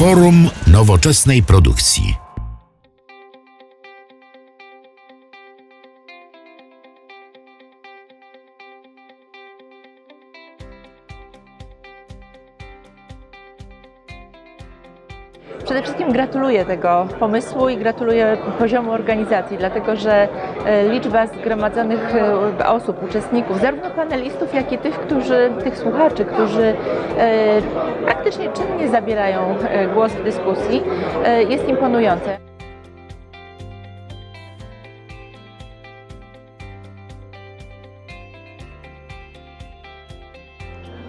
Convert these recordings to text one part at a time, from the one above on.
Forum Nowoczesnej Produkcji. Przede wszystkim gratuluję tego pomysłu i gratuluję poziomu organizacji, dlatego że e, liczba zgromadzonych e, osób, uczestników, zarówno panelistów, jak i tych, którzy, tych słuchaczy, którzy e, praktycznie czynnie zabierają głos w dyskusji, jest imponujące.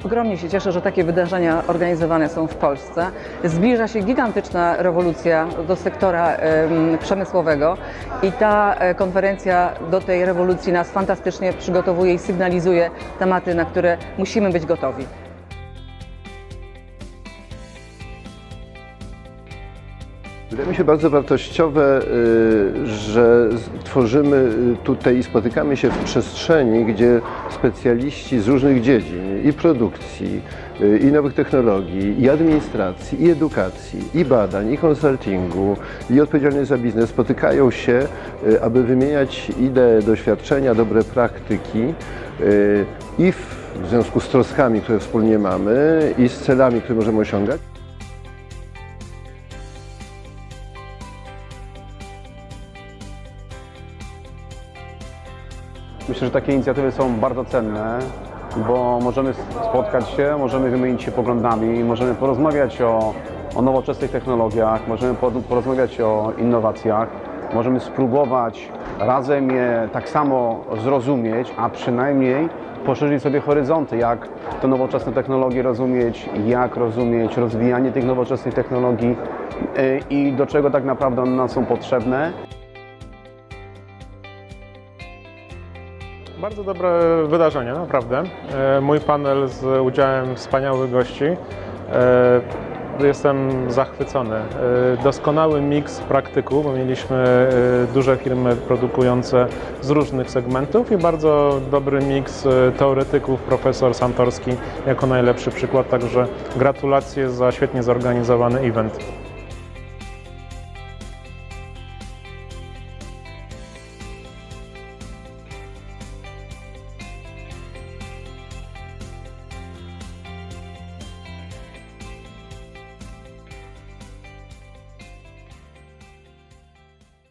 Ogromnie się cieszę, że takie wydarzenia organizowane są w Polsce. Zbliża się gigantyczna rewolucja do sektora em, przemysłowego i ta e, konferencja do tej rewolucji nas fantastycznie przygotowuje i sygnalizuje tematy, na które musimy być gotowi. Wydaje mi się bardzo wartościowe, y, że tworzymy y, tutaj i spotykamy się w przestrzeni, gdzie specjaliści z różnych dziedzin i produkcji, y, i nowych technologii, i administracji, i edukacji, i badań, i konsultingu, i odpowiedzialność za biznes spotykają się, aby wymieniać idee, doświadczenia, dobre praktyki i w związku z troskami, które wspólnie mamy, i z celami, które możemy osiągać. Myślę, że takie inicjatywy są bardzo cenne, bo możemy spotkać się, możemy wymienić się poglądami, możemy porozmawiać o, o nowoczesnych technologiach, możemy po- porozmawiać o innowacjach, możemy spróbować razem je tak samo zrozumieć, a przynajmniej poszerzyć sobie horyzonty, jak te nowoczesne technologie rozumieć, jak rozumieć rozwijanie tych nowoczesnych technologii yy, i do czego tak naprawdę one nam są potrzebne. Bardzo dobre wydarzenie, naprawdę. E, Mój panel z udziałem wspaniałych gości. E, Jestem zachwycony. E, Doskonały miks praktyków, bo mieliśmy duże firmy produkujące z różnych segmentów i bardzo dobry miks teoretyków, profesor Santorski jako najlepszy przykład, także gratulacje za świetnie zorganizowany event.